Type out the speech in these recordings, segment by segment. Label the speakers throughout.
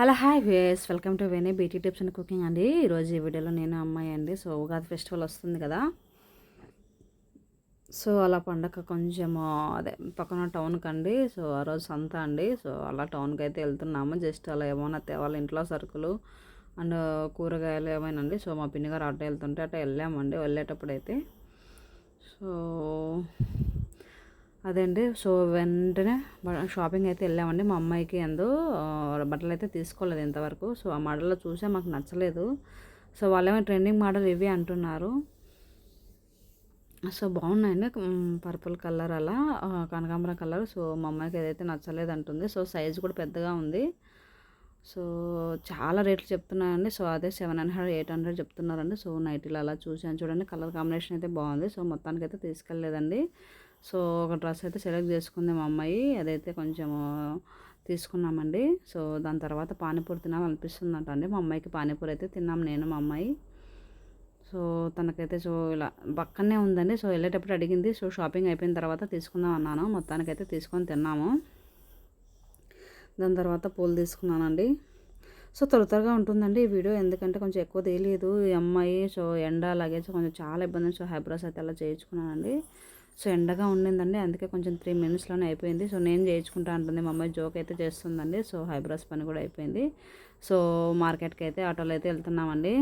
Speaker 1: Hello hi ways welcome to Veni beauty tips and cooking అండి. ఈరోజు ఈ వీడియోలో నేను అమ్మాయి అండి. సో ఉగాది ఫెస్టివల్ వస్తుంది కదా. సో అలా పండగ కొంచెం అదే పక్కన టౌన్కి అండి. సో ఆ రోజు సంత అండి. సో అలా టౌన్కి అయితే వెళ్తున్నాము. జస్ట్ అలా ఏమైనా తేవాలి ఇంట్లో సరుకులు అండ్ కూరగాయలు ఏమైనా అండి. సో మా పిన్ని గారు అట్ట వెళ్తుంటే అటు వెళ్ళామండి. వెళ్ళేటప్పుడు అయితే. సో అదే అండి సో వెంటనే షాపింగ్ అయితే వెళ్ళామండి. మా అమ్మాయికి ఎందు బట్టలు అయితే తీసుకోలేదు ఇంతవరకు. సో ఆ మోడల్లో చూసే మాకు నచ్చలేదు. సో వాళ్ళేమో ట్రెండింగ్ మోడల్ ఇవి అంటున్నారు. సో బాగున్నాయండి. పర్పుల్ కలర్ అలా కనకాంబరం కలర్. సో మా అమ్మాయికి ఏదైతే నచ్చలేదు అంటుంది. సో సైజ్ కూడా పెద్దగా ఉంది. సో చాలా రేట్లు చెప్తున్నాయండి సో అదే సెవెన్ హండ్రెడ్ ఎయిట్ హండ్రెడ్ చెప్తున్నారండి. సో నైట్లు అలా చూసాను చూడండి కలర్ కాంబినేషన్ అయితే బాగుంది. సో మొత్తానికి అయితే తీసుకెళ్ళలేదండి. సో ఒక డ్రెస్ అయితే సెలెక్ట్ చేసుకుంది మా అమ్మాయి. అదైతే కొంచెము తీసుకున్నామండి. సో దాని తర్వాత పానీపూరి తినాలనిపిస్తుందంట అండి. మా అమ్మాయికి పానీపూరి అయితే తిన్నాం నేను మా అమ్మాయి. సో తనకైతే సో ఇలా పక్కనే ఉందండి. సో వెళ్ళేటప్పుడు అడిగింది. సో షాపింగ్ అయిపోయిన తర్వాత తీసుకుందాం అన్నాను. మొత్తానికైతే తీసుకొని తిన్నాము. దాని తర్వాత పూలు తీసుకున్నానండి. సో త్వర త్వరగా ఉంటుందండి ఈ వీడియో. ఎందుకంటే కొంచెం ఎక్కువ తెలియదు. ఈ అమ్మాయి సో ఎండ అలాగే కొంచెం చాలా ఇబ్బంది సో హైబ్రోస్ అయితే అలా చేయించుకున్నానండి. సో ఎండగా ఉండిందండి. అందుకే కొంచెం త్రీ మినిట్స్లోనే అయిపోయింది. సో నేను చేయించుకుంటా అంటుంది. మా అమ్మాయి జోక్ అయితే చేస్తుందండి. సో హైబ్రోస్ పని కూడా అయిపోయింది. సో మార్కెట్కి అయితే ఆటోలో అయితే వెళ్తున్నామండి.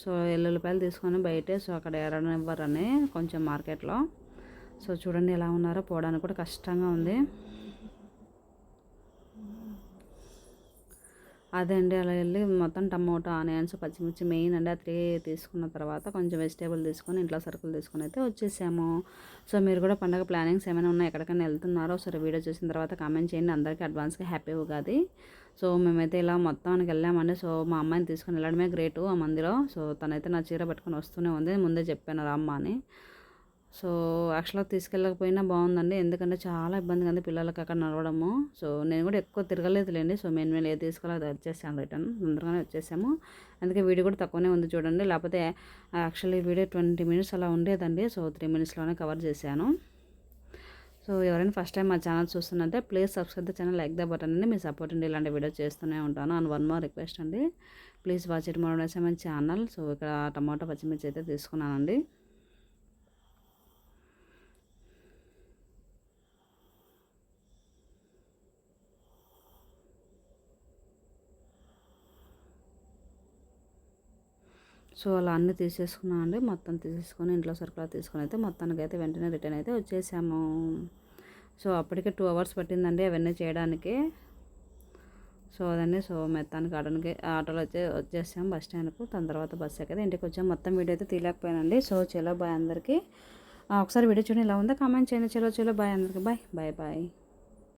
Speaker 1: సో ఎల్లుల్లిపాయలు తీసుకొని బయటే సో అక్కడ ఎరనివ్వరని కొంచెం మార్కెట్లో. సో చూడండి ఎలా ఉన్నారో పోవడానికి కూడా కష్టంగా ఉంది. అదే అండి అలా వెళ్ళి మొత్తం టమోటా ఆనియన్స్ పచ్చిమిర్చి మెయిన్ అండి. ఆ త్రీ తీసుకున్న తర్వాత కొంచెం వెజిటేబుల్ తీసుకొని ఇంట్లో సరుకులు తీసుకొని అయితే వచ్చేసాము. సో మీరు కూడా పండగ ప్లానింగ్స్ ఏమైనా ఉన్నాయి ఎక్కడికైనా వెళ్తున్నారో సరే వీడియో చూసిన తర్వాత కామెంట్ చేయండి. అందరికీ అడ్వాన్స్గా హ్యాపీ ఉగాది. సో మేమైతే ఇలా మొత్తానికి వెళ్ళామండి. సో మా అమ్మాయిని తీసుకొని వెళ్ళడమే గ్రేటు ఆ మందిలో. సో తనైతే నా చీర పట్టుకొని వస్తూనే ఉంది. ముందే చెప్పాను రామ్మ అని. సో యాక్చువల్గా తీసుకెళ్ళకపోయినా బాగుందండి. ఎందుకంటే చాలా ఇబ్బందిగా ఉంది పిల్లలకి అక్కడ నడవడము. సో నేను కూడా ఎక్కువ తిరగలేదులేండి. సో మెయిన్ మెయిన్ ఏది అది వచ్చేసాను రిటర్న్. తొందరగానే వచ్చేసాము. అందుకే వీడియో కూడా తక్కువనే ఉంది చూడండి. లేకపోతే యాక్చువల్లీ వీడియో ట్వంటీ మినిట్స్ అలా ఉండేదండి. సో త్రీ మినిట్స్లోనే కవర్ చేశాను. సో ఎవరైనా ఫస్ట్ టైం మా channel చూస్తున్నట్టే please subscribe the channel like the button అండి. మీ సపోర్ట్ అండి ఇలాంటి వీడియో చేస్తూనే ఉంటాను. అండ్ వన్ మోర్ రిక్వెస్ట్ అండి. Please watch it more my channel. So ఇక్కడ టమాటో పచ్చిమిర్చి అయితే తీసుకున్నానండి. సో అలా అన్నీ తీసేసుకున్నాను అండి. మొత్తం తీసేసుకొని ఇంట్లో సరుకులు తీసుకొని అయితే మొత్తానికి అయితే వెంటనే రిటర్న్ అయితే వచ్చేసాము. సో అప్పటికే టూ అవర్స్ పట్టిందండి అవన్నీ చేయడానికి. సో అదండి. సో మెత్తానికి ఆడడానికి ఆటోలో వచ్చే వచ్చేసాం బస్ స్టాండ్కు. దాని తర్వాత బస్ ఎక్కదే. ఇంటికి వచ్చాం. మొత్తం వీడియో అయితే తీయలేకపోయానండి. సో చలో బాయ్ అందరికీ. ఒకసారి వీడియో చూడండి. ఇలా ఉందా? కామెంట్ చేయండి. చలో చలో బాయ్ అందరికీ. బాయ్. Bye bye.